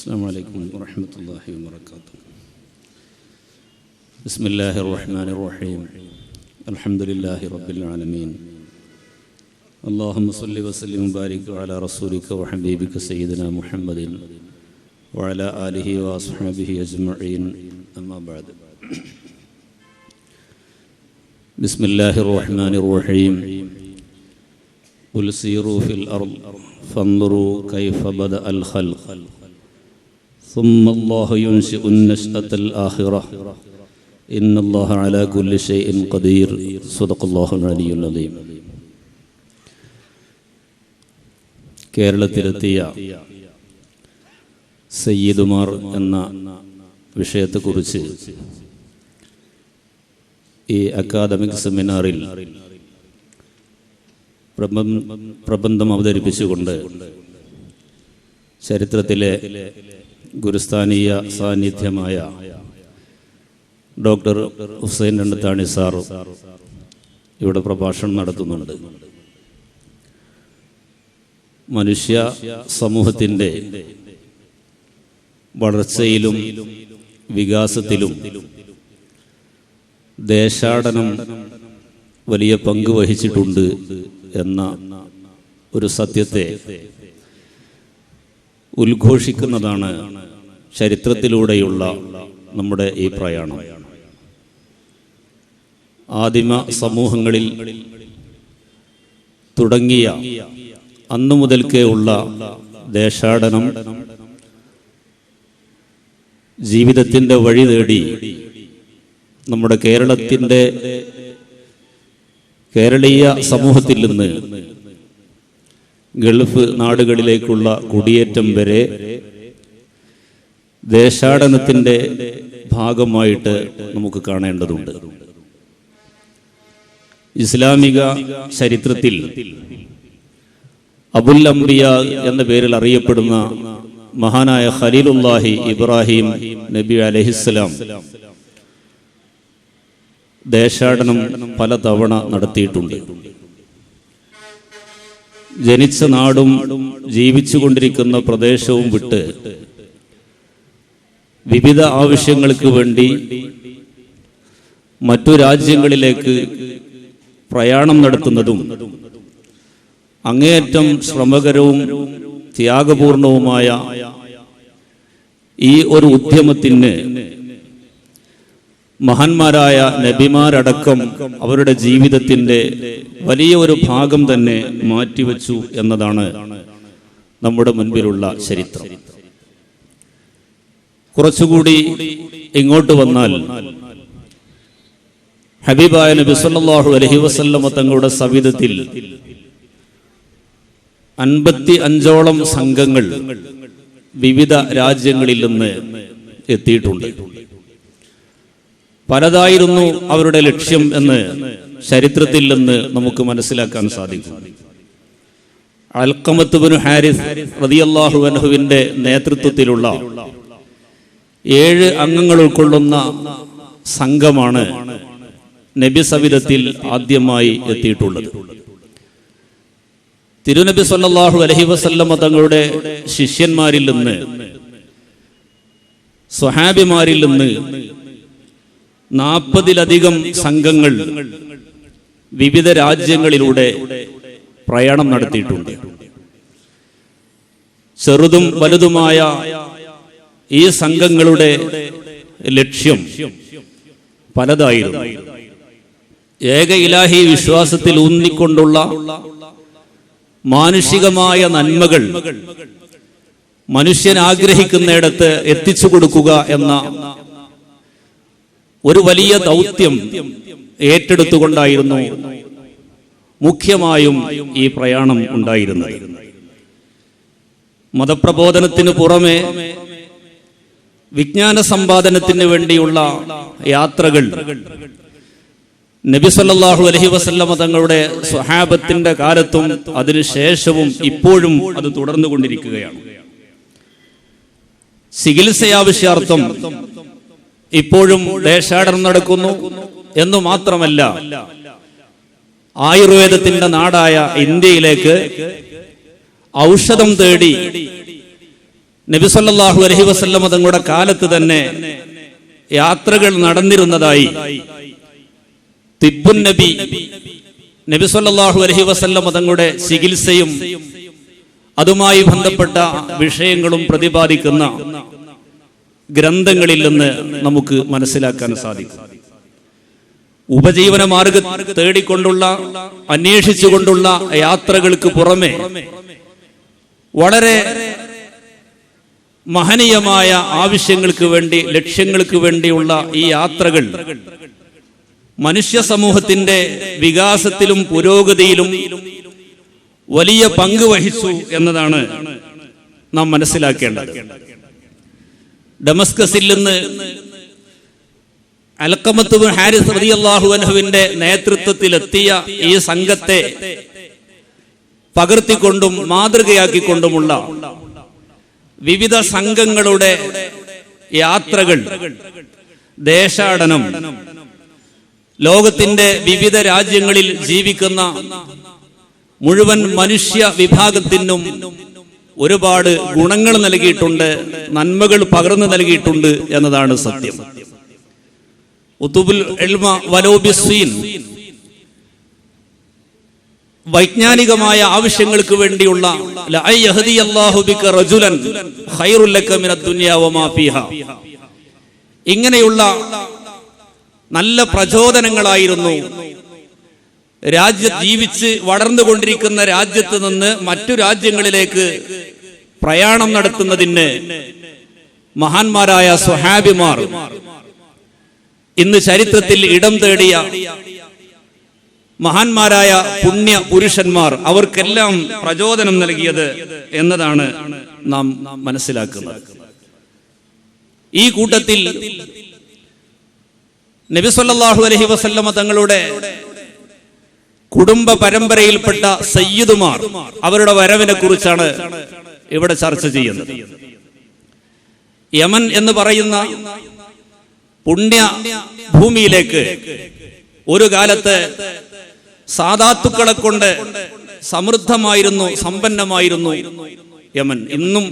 السلام عليكم ورحمة الله وبركاته. بسم الله الرحمن الرحيم. الحمد لله رب العالمين. اللهم صل وسلم وبارك على رسولك وحبيبك سيدنا محمد وعلى آله وأصحابه أجمعين. أما بعد. بسم الله الرحمن الرحيم. قل سيروا في الأرض فانظروا كيف بدأ الخلق. ثم الله ينشئ النشأة الآخرة إن الله على كل شيء قدير صدق الله العلي العظيم കേരളത്തിലെത്തിയ സയ്യിദുമാർ എന്ന വിഷയത്തെക്കുറിച്ച് ഈ അക്കാദമിക് സെമിനാറിൽ പ്രബന്ധ പ്രബന്ധം അവതരിപ്പിച്ചുകൊണ്ട് ചരിത്രത്തിലെ ഗുരുസ്ഥാനീയ സാന്നിധ്യമായ ഡോക്ടർ ഹുസൈൻ രണ്ടത്താണി സാർ ഇവിടെ പ്രഭാഷണം നടത്തുന്നുണ്ട്. മനുഷ്യ സമൂഹത്തിന്റെ വളർച്ചയിലും വികാസത്തിലും ദേശാടനം വലിയ പങ്ക് വഹിച്ചിട്ടുണ്ട് എന്ന ഒരു സത്യത്തെ ഉദ്ഘോഷിക്കുന്നതാണ് ചരിത്രത്തിലൂടെയുള്ള നമ്മുടെ ഈ പ്രയാണം. ആദിമ സമൂഹങ്ങളിൽ തുടങ്ങിയ അന്നു മുതൽക്കേ ഉള്ള ദേശാടനം ജീവിതത്തിന്റെ വഴി തേടി നമ്മുടെ കേരളത്തിന്റെ കേരളീയ സമൂഹത്തിൽ നിന്ന് ഗൾഫ് നാടുകളിലേക്കുള്ള കുടിയേറ്റം വരെ ദേശാടനത്തിന്റെ ഭാഗമായിട്ട് നമുക്ക് കാണേണ്ടതുണ്ട്. ഇസ്ലാമിക ചരിത്രത്തിൽ അബുൽ അംബിയ എന്ന പേരിൽ അറിയപ്പെടുന്ന മഹാനായ ഖലീലുല്ലാഹി ഇബ്രാഹിം നബി അലഹിസ്സലാം ദേശാടനം പലതവണ നടത്തിയിട്ടുണ്ട്. ജനിച്ച നാടും ജീവിച്ചുകൊണ്ടിരിക്കുന്ന പ്രദേശവും വിട്ട് വിവിധ ആവശ്യങ്ങൾക്ക് വേണ്ടി മറ്റു രാജ്യങ്ങളിലേക്ക് പ്രയാണം നടത്തുന്നതും അങ്ങേയറ്റം ശ്രമകരവും ത്യാഗപൂർണവുമായ ഈ ഒരു ഉദ്യമത്തിന് മഹാന്മാരായ നബിമാരടക്കം അവരുടെ ജീവിതത്തിന്റെ വലിയ ഒരു ഭാഗം തന്നെ മാറ്റിവെച്ചു എന്നതാണ് നമ്മുടെ മുൻപിലുള്ള ചരിത്രം. കുറച്ചുകൂടി ഇങ്ങോട്ട് വന്നാൽ ഹബീബായ നബി സല്ലല്ലാഹു അലൈഹി വസല്ലമ തങ്ങളുടെ സവിധത്തിൽ അൻപത്തി അഞ്ചോളം സംഘങ്ങൾ വിവിധ രാജ്യങ്ങളിൽ നിന്ന് എത്തിയിട്ടുണ്ട്. പലതായിരുന്നു അവരുടെ ലക്ഷ്യം എന്ന് ചരിത്രത്തിൽ നിന്ന് നമുക്ക് മനസ്സിലാക്കാൻ സാധിക്കും. അൽക്കമത്തുബിന് ഹാരിസ് റതിയല്ലാഹു അനഹുവിന്റെ നേതൃത്വത്തിലുള്ള ഏഴ് അംഗങ്ങൾ ഉൾക്കൊള്ളുന്ന സംഘമാണ് നബി സവിധത്തിൽ ആദ്യമായി എത്തിയിട്ടുള്ളത്. തിരുനബി സല്ലാഹു അലഹി വസല്ലമ തങ്ങളുടെ ശിഷ്യന്മാരിൽ നിന്ന് സ്വഹാബിമാരിൽ നിന്ന് നാൽപ്പതിലധികം സംഘങ്ങൾ വിവിധ രാജ്യങ്ങളിലൂടെ പ്രയാണം നടത്തിയിട്ടുണ്ട്. ചെറുതും വലുതുമായ ഈ സംഘങ്ങളുടെ ലക്ഷ്യം പലതായിരുന്നു. ഏക ഇലാഹി വിശ്വാസത്തിൽ ഊന്നിക്കൊണ്ടുള്ള മാനുഷികമായ നന്മകൾ മനുഷ്യൻ ആഗ്രഹിക്കുന്നിടത്ത് എത്തിച്ചു കൊടുക്കുക എന്ന ഒരു വലിയ ദൗത്യം ഏറ്റെടുത്തുകൊണ്ടായിരുന്നു മുഖ്യമായും ഈ പ്രയാണം ഉണ്ടായിരുന്നത്. മതപ്രബോധനത്തിന് പുറമെ വിജ്ഞാന സമ്പാദനത്തിന് വേണ്ടിയുള്ള യാത്രകൾ നബി സല്ലല്ലാഹു അലൈഹി വസല്ലമ തങ്ങളുടെ സ്വഹാബത്തിന്റെ കാലത്തും അതിനുശേഷവും ഇപ്പോഴും അത് തുടർന്നുകൊണ്ടിരിക്കുകയാണ്. ചികിത്സയാവശ്യാർത്ഥം ഇപ്പോഴും ദേശാടനം നടക്കുന്നു എന്ന് മാത്രമല്ല ആയുർവേദത്തിന്റെ നാടായ ഇന്ത്യയിലേക്ക് ഔഷധം തേടി നബിസല്ലാഹു അലഹി വസല്ലമ തങ്ങളുടെ കാലത്ത് തന്നെ യാത്രകൾ നടന്നിരുന്നതായി തിബുൻ നബി നബിസല്ലാഹു അലഹി വസല്ലമ തങ്ങളുടെ ചികിത്സയും അതുമായി ബന്ധപ്പെട്ട വിഷയങ്ങളും പ്രതിപാദിക്കുന്ന ഗ്രന്ഥങ്ങളിൽ നിന്ന് നമുക്ക് മനസ്സിലാക്കാൻ സാധിക്കും. ഉപജീവന മാർഗ തേടിക്കൊണ്ടുള്ള അന്വേഷിച്ചുകൊണ്ടുള്ള യാത്രകൾക്ക് പുറമെ വളരെ മഹനീയമായ ആവശ്യങ്ങൾക്ക് വേണ്ടി ലക്ഷ്യങ്ങൾക്ക് വേണ്ടിയുള്ള ഈ യാത്രകൾ മനുഷ്യ സമൂഹത്തിന്റെ വികാസത്തിലും പുരോഗതിയിലും വലിയ പങ്ക് വഹിച്ചു എന്നതാണ് നാം മനസ്സിലാക്കേണ്ടത്. ഡമസ്കസിൽ നിന്ന് അലക്കമത്ത് ഹാരിസ് റളിയല്ലാഹു അൻഹുവിന്റെ നേതൃത്വത്തിലെത്തിയ ഈ സംഘത്തെ പകർത്തിക്കൊണ്ടും മാതൃകയാക്കിക്കൊണ്ടുമുള്ള വിവിധ സംഘങ്ങളുടെ യാത്രകൾ ദേശാടനം ലോകത്തിന്റെ വിവിധ രാജ്യങ്ങളിൽ ജീവിക്കുന്ന മുഴുവൻ മനുഷ്യ വിഭാഗത്തിനും ഒരുപാട് ഗുണങ്ങൾ നൽകിയിട്ടുണ്ട് നന്മകൾ പകർന്നു നൽകിയിട്ടുണ്ട് എന്നതാണ് സത്യം. ഉത്തുബുൽ എൽമ വലോബിസ്വീൻ വൈജ്ഞാനികമായ ആവശ്യങ്ങൾക്ക് വേണ്ടിയുള്ള ഇങ്ങനെയുള്ള നല്ല പ്രചോദനങ്ങളായിരുന്നു രാജ്യ ജീവിച്ച് വളർന്നുകൊണ്ടിരിക്കുന്ന രാജ്യത്ത് നിന്ന് മറ്റു രാജ്യങ്ങളിലേക്ക് പ്രയാണം നടത്തുന്നതിന് മഹാന്മാരായ സ്വഹാബിമാർ ഇന്ന് ചരിത്രത്തിൽ ഇടം തേടിയ മഹാന്മാരായ പുണ്യ പുരുഷന്മാർ അവർക്കെല്ലാം പ്രചോദനം നൽകിയത് എന്നതാണ് നാം മനസ്സിലാക്കുന്നത്. ഈ കൂട്ടത്തിൽ നബിസ്വല്ലാഹു അലഹി വസല്ലമ തങ്ങളുടെ കുടുംബ പരമ്പരയിൽപ്പെട്ട സയ്യിദുമാർ അവരുടെ വരവിനെ കുറിച്ചാണ് ഇവിടെ ചർച്ച ചെയ്യുന്നത്. യമൻ എന്ന് പറയുന്ന പുണ്യ ഭൂമിയിലേക്ക് ഒരു കാലത്ത് സാധാത്തുക്കളെ കൊണ്ട് സമൃദ്ധമായിരുന്നു സമ്പന്നമായിരുന്നു യമൻ. ഇന്നും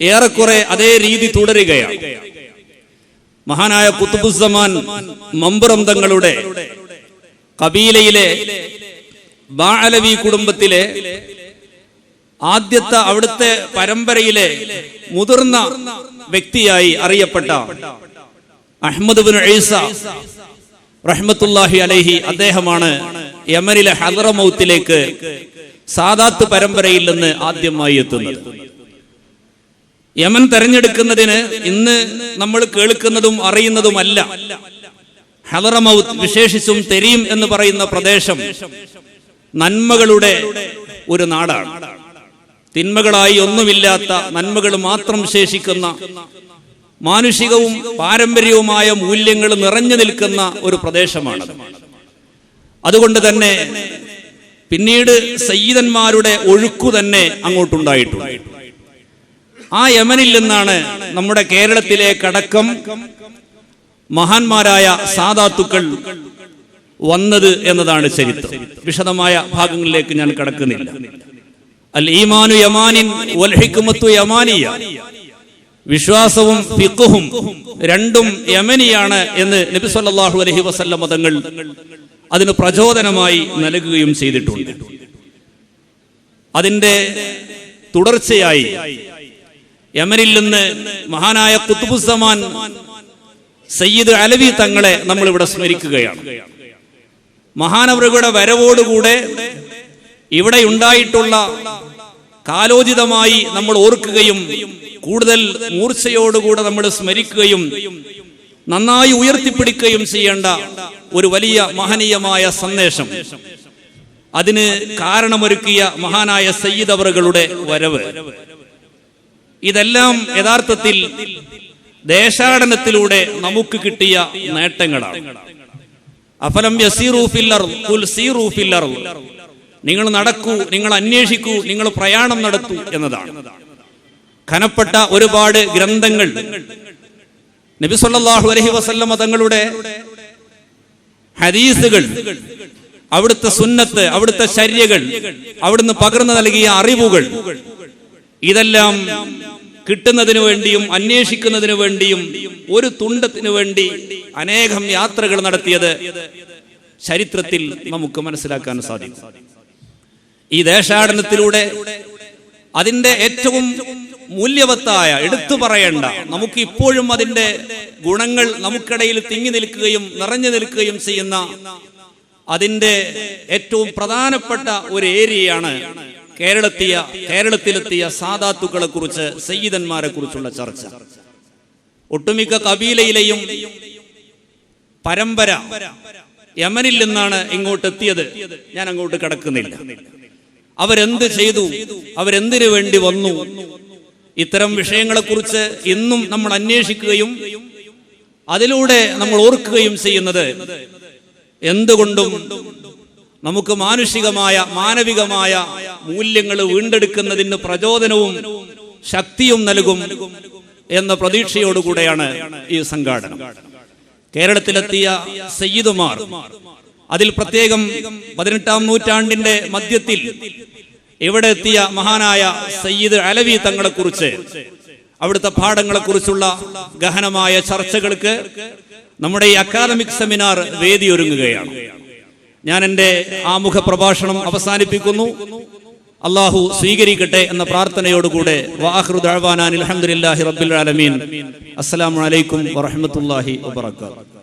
ഏറെക്കുറെ അതേ രീതി തുടരുകയാണ്. മഹാനായ കുത്തുബുസമാൻ മമ്പുറം തങ്ങളുടെ കബീലയിലെ ബാഅലവി കുടുംബത്തിലെ ആദ്യത്തെ അവിടുത്തെ പരമ്പരയിലെ മുതിർന്ന വ്യക്തിയായി അറിയപ്പെട്ട അഹമ്മദ് ബിൻ ഈസ റഹ്മത്തുല്ലാഹി അലൈഹി അദ്ദേഹമാണ് യമനിലെ ഹദറമൗത്തിലേക്ക് സാദാത്ത് പരമ്പരയിൽ നിന്ന് ആദ്യമായി എത്തുന്നത്. യമൻ തെരഞ്ഞെടുക്കുന്നതിന് ഇന്ന് നമ്മൾ കേൾക്കുന്നതും അറിയുന്നതുമല്ല. ഹദറമൗത്ത് വിശേഷിച്ചും തെരീം എന്ന് പറയുന്ന പ്രദേശം നന്മകളുടെ ഒരു നാടാണ്. തിന്മകളായി ഒന്നുമില്ലാത്ത നന്മകൾ മാത്രം ശേഷിക്കുന്ന മാനുഷികവും പാരമ്പര്യവുമായ മൂല്യങ്ങൾ നിറഞ്ഞു നിൽക്കുന്ന ഒരു പ്രദേശമാണ് അതുകൊണ്ട് തന്നെ പിന്നീട് സയ്യിദന്മാരുടെ ഒഴുക്കു തന്നെ അങ്ങോട്ടുണ്ടായിട്ടുണ്ട്. ആ യമനിൽ നിന്നാണ് നമ്മുടെ കേരളത്തിലേക്കടക്കം മഹാന്മാരായ സാധാത്തുക്കൾ വന്നത് എന്നതാണ് ചരിത്രം. വിശദമായ ഭാഗങ്ങളിലേക്ക് ഞാൻ കടക്കുന്നില്ല. അൽ ഈമാനു യമാനിൻ വൽ ഹിക്മത്തു യമാനിയ. വിശ്വാസവും ഫിഖുഹും രണ്ടും യമനിയാണ് എന്ന് നബി സല്ലല്ലാഹു അലൈഹി വസല്ലം മതങ്ങൾ അതിന് പ്രചോദനമായി നൽകുകയും ചെയ്തിട്ടുണ്ട്. അതിന്റെ തുടർച്ചയായി യമനിൽ നിന്ന് മഹാനായ കുത്തുബുസമാൻ സയ്യിദ് അലവി തങ്ങളെ നമ്മൾ ഇവിടെ സ്മരിക്കുകയാണ്. മഹാനവറുകളുടെ വരവോടുകൂടെ ഇവിടെ ഉണ്ടായിട്ടുള്ള കാലോചിതമായി നമ്മൾ ഓർക്കുകയും കൂടുതൽ മൂർച്ചയോടുകൂടെ നമ്മൾ സ്മരിക്കുകയും നന്നായി ഉയർത്തിപ്പിടിക്കുകയും ചെയ്യേണ്ട ഒരു വലിയ മഹനീയമായ സന്ദേശം. അതിന് കാരണമൊരുക്കിയ മഹാനായ സയ്യിദ് അവറുകളുടെ വരവ്. ഇതെല്ലാം യഥാർത്ഥത്തിൽ ദേശാടനത്തിലൂടെ നമുക്ക് കിട്ടിയ നേട്ടങ്ങളാണ്. അഫലം നിങ്ങൾ നടക്കൂ നിങ്ങൾ അന്വേഷിക്കൂ നിങ്ങൾ പ്രയാണം നടത്തൂ എന്നതാണ്. ഖനപ്പെട്ട ഒരുപാട് ഗ്രന്ഥങ്ങൾ. നബി സല്ലല്ലാഹു അലൈഹി വസല്ലമ തങ്ങളുടെ ഹദീസുകൾ അവിടുത്തെ സുന്നത്ത് അവിടുത്തെ ശര്യകൾ അവിടുന്ന് പകർന്നു നൽകിയ അറിവുകൾ ഇതെല്ലാം കിട്ടുന്നതിനു വേണ്ടിയും അന്വേഷിക്കുന്നതിനു വേണ്ടിയും ഒരു തുണ്ടത്തിനു വേണ്ടി അനേകം യാത്രകൾ നടത്തിയത് ചരിത്രത്തിൽ നമുക്ക് മനസ്സിലാക്കാൻ സാധിക്കും. ഈ ദേശാടനത്തിലൂടെ അതിന്റെ ഏറ്റവും മൂല്യവത്തായ എടുത്തു പറയേണ്ട നമുക്ക് ഇപ്പോഴും അതിന്റെ ഗുണങ്ങൾ നമുക്കിടയിൽ തിങ്ങി നിൽക്കുകയും നിറഞ്ഞു നിൽക്കുകയും ചെയ്യുന്ന അതിന്റെ ഏറ്റവും പ്രധാനപ്പെട്ട ഒരു ഏരിയയാണ് കേരളത്തിയ കേരളത്തിലെത്തിയ സാധാത്തുക്കളെ കുറിച്ച് സയ്യിദന്മാരെ കുറിച്ചുള്ള ചർച്ച. ഒട്ടുമിക്ക കബീലയിലെയും പരമ്പര യമനിൽ നിന്നാണ് ഇങ്ങോട്ട് എത്തിയത് ഞാൻ അങ്ങോട്ട് കിടക്കുന്നില്ല. അവരെന്ത് ചെയ്തു? അവരെന്തിനു വേണ്ടി വന്നു? ഇത്തരം വിഷയങ്ങളെ കുറിച്ച് ഇന്നും നമ്മൾ അന്വേഷിക്കുകയും അതിലൂടെ നമ്മൾ ഓർക്കുകയും ചെയ്യുന്നത് എന്തുകൊണ്ടും നമുക്ക് മാനുഷികമായ മാനവികമായ മൂല്യങ്ങൾ വീണ്ടെടുക്കുന്നതിന് പ്രചോദനവും ശക്തിയും നൽകും എന്ന പ്രതീക്ഷയോടുകൂടെയാണ് ഈ സംഘാടനം. കേരളത്തിലെത്തിയ സയ്യിദുമാർ അതിൽ പ്രത്യേകം പതിനെട്ടാം നൂറ്റാണ്ടിന്റെ മധ്യത്തിൽ ഇവിടെ എത്തിയ മഹാനായ സയ്യിദ് അലവി തങ്ങളെക്കുറിച്ച് അവിടുത്തെ പാഠങ്ങളെക്കുറിച്ചുള്ള ഗഹനമായ ചർച്ചകൾക്ക് നമ്മുടെ ഈ അക്കാദമിക് സെമിനാർ വേദിയൊരുങ്ങുകയാണ്. ഞാൻ എന്റെ ആമുഖ പ്രഭാഷണം അവസാനിപ്പിക്കുന്നു. അള്ളാഹു സ്വീകരിക്കട്ടെ എന്ന പ്രാർത്ഥനയോടുകൂടെ വാഹൃദ് അഹ്വാനാൻ അലഹമുല്ലാഹി റബ്ബിൽ ആലമീൻ. അസ്സലാമു അലൈക്കും വറഹമത്തല്ലാഹി വബർക്കാത്തു